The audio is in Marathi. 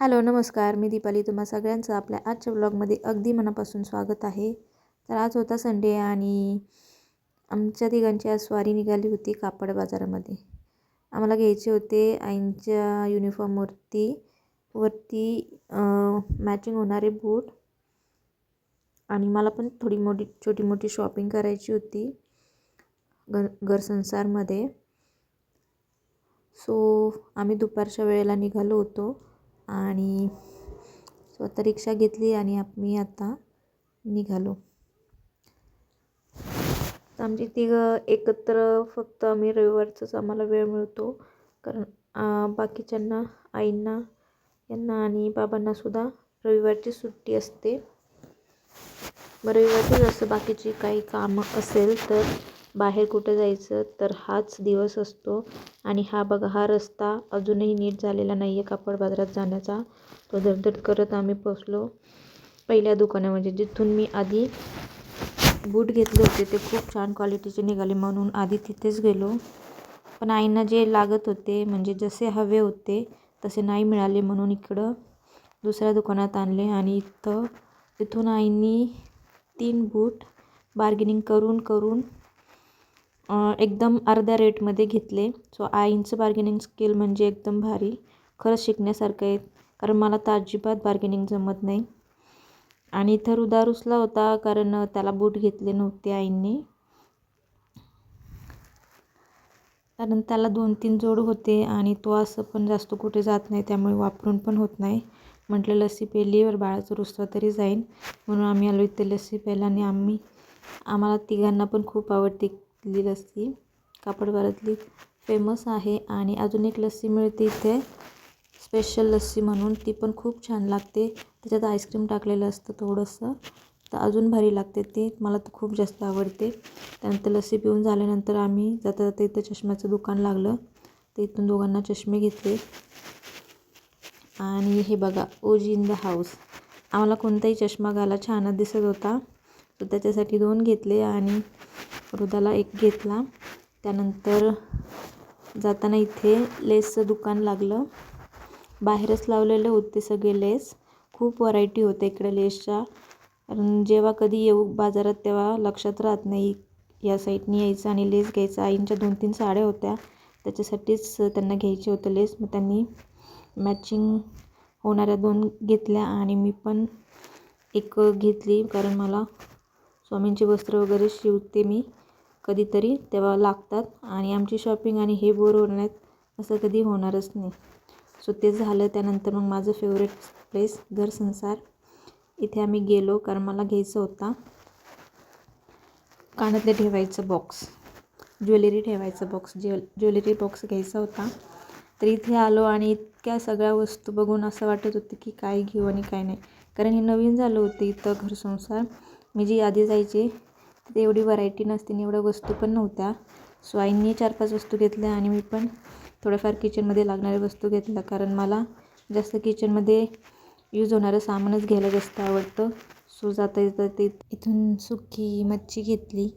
हॅलो नमस्कार. मी दीपाली. तुम्हा सगळ्यांचं आपल्या आजच्या ब्लॉगमध्ये अगदी मनापासून स्वागत आहे. तर आज होता संडे आणि आमच्या तिघांची आज स्वारी निघाली होती कापड बाजारामध्ये. आम्हाला घ्यायचे होते आईंच्या युनिफॉर्मवरती वरती मॅचिंग होणारे बूट आणि मला पण थोडी मोठी छोटी मोठी शॉपिंग करायची होती घर घरसंसारमध्ये सो आम्ही दुपारच्या वेळेला निघालो होतो. आणि स्वतः रिक्षा घेतली आणि मी आता निघालो. आमची तिघं एकत्र फक्त आम्ही रविवारचाच आम्हाला वेळ मिळतो. कारण बाकीच्यांना आईंना यांना आणि बाबांनासुद्धा रविवारची सुट्टी असते. मग रविवारचीच असं बाकीची काही कामं असेल तर बाहेर कुठं जायचं तर हाच दिवस असतो. आणि हा बघा हा रस्ता अजूनही नीट झालेला नाही आहे कापड बाजारात जाण्याचा. तो धडधड करत आम्ही पोचलो पहिल्या दुकानामध्ये जिथून मी आधी बूट घेतले होते. ते खूप छान क्वालिटीचे निघाले म्हणून आधी तिथेच गेलो. पण आईंना जे लागत होते म्हणजे जसे हवे होते तसे नाही मिळाले म्हणून इकडं दुसऱ्या दुकानात आणले. आणि इथं तिथून आईंनी तीन बूट बार्गेनिंग करून करून एकदम अर्ध्या रेटमध्ये घेतले. सो आईंचं बार्गेनिंग स्किल म्हणजे एकदम भारी. खरंच शिकण्यासारखं आहे. कारण मला तर अजिबात बार्गेनिंग जमत नाही. आणि इथं रुदा रुसला होता कारण त्याला बूट घेतले नव्हते आईंनी. कारण त्याला दोन तीन जोड होते आणि तो असं पण जास्त कुठे जात नाही त्यामुळे वापरून पण होत नाही. म्हटलं लस्सी पेलीवर बाळाचं रुसलं तरी जाईन. म्हणून आम्ही आलो इथे लस्सी प्यायला आणि आम्ही आम्हाला तिघांना पण खूप आवडते. इथली लस्सी. कापडवारातली फेमस आहे आणि अजून एक लस्सी मिळते इथे. स्पेशल लस्सी म्हणून. ती पण खूप छान लागते. त्याच्यात आईस्क्रीम टाकलेलं असतं थोडंसं. तर अजून भारी लागते ती. मला तर खूप जास्त आवडते. त्यानंतर लस्सी पिऊन झाल्यानंतर आम्ही जाता जाता इथं चष्म्याचं दुकान लागलं. तर इथून दोघांना चष्मे घेतले. आणि हे बघा ओजी इन द हाऊस. आम्हाला कोणताही चष्मा घाला छानच दिसत होता. तर त्याच्यासाठी दोन घेतले आणि हृदाला एक घेतला. त्यानंतर जाताना इथे लेसचं दुकान लागलं. बाहेरच लावलेले होते सगळे लेस. खूप व्हरायटी होते इकडे लेसच्या. कारण जेव्हा कधी येऊ बाजारात तेव्हा लक्षात राहत नाही या साईडनी यायचं आणि लेस घ्यायचं. आईंच्या दोन तीन साड्या होत्या. त्याच्यासाठीच त्यांना घ्यायचे होते लेस. मग त्यांनी मॅचिंग होणाऱ्या दोन घेतल्या आणि मी पण एक घेतली. कारण मला स्वामींचे वस्त्र वगैरे शिवते मी कधीतरी तेव्हा लागतात. आणि आमची शॉपिंग आणि हे बोर होण्यात असं कधी होणारच नाही. सो ते झालं. त्यानंतर मग माझं फेवरेट प्लेस घर संसार. इथे आम्ही गेलो कारण मला घ्यायचं होता. कानातले ठेवायचं बॉक्स ज्वेलरी ठेवायचं बॉक्स ज्वेल ज्वेलरी बॉक्स घ्यायचा होता. तर इथे आलो आणि इतक्या सगळ्या वस्तू बघून असं वाटत होतं की काय घेऊ आणि काय नाही. कारण हे नवीन झालं होतं इथं घरसंसार मी जी आधी जायची तिथे एवढी व्हरायटी नसते आणि एवढ्या वस्तू पण नव्हत्या. सो आईंनी चार पाच वस्तू घेतल्या आणि मी पण थोड्याफार किचनमध्ये लागणाऱ्या वस्तू घेतल्या. कारण मला जास्त किचनमध्ये यूज होणारं सामानच घ्यायला जास्त आवडतं. सो जाता येता ते इथून सुकी मच्छी घेतली.